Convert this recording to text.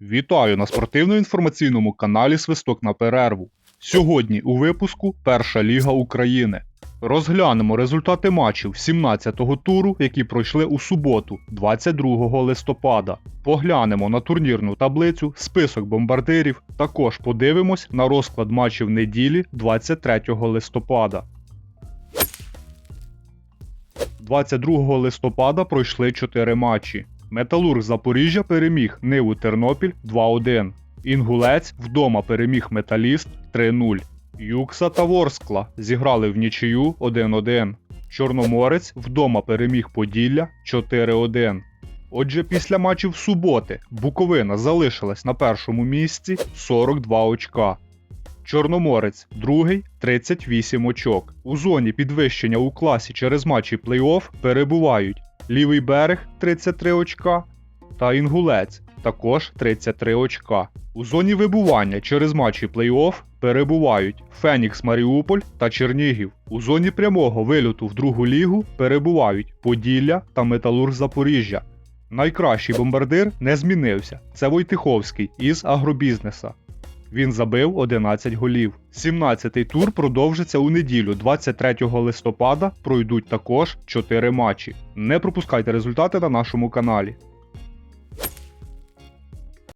Вітаю на спортивно-інформаційному каналі Свисток на перерву. Сьогодні у випуску Перша Ліга України. Розглянемо результати матчів 17-го туру, які пройшли у суботу, 22 листопада. Поглянемо на турнірну таблицю, список бомбардирів. Також подивимось на розклад матчів неділі 23 листопада. 22 листопада пройшли 4 матчі. Металург Запоріжжя переміг Ниву Тернопіль 2-1. Інгулець вдома переміг Металіст 3-0. Юкса та Ворскла зіграли в нічию 1-1. Чорноморець вдома переміг Поділля 4-1. Отже, після матчів суботи Буковина залишилась на першому місці 42 очка. Чорноморець другий 38 очок. У зоні підвищення у класі через матчі плей-офф перебувають Лівий берег 33 очка та Інгулець також 33 очка. У зоні вибування через матчі плей-офф перебувають Фенікс Маріуполь та Чернігів. У зоні прямого вильоту в другу лігу перебувають Поділля та Металург Запоріжжя. Найкращий бомбардир не змінився. Це Войтиховський із агробізнеса. Він забив 11 голів. 17-й тур продовжиться у неділю, 23 листопада. Пройдуть також 4 матчі. Не пропускайте результати на нашому каналі.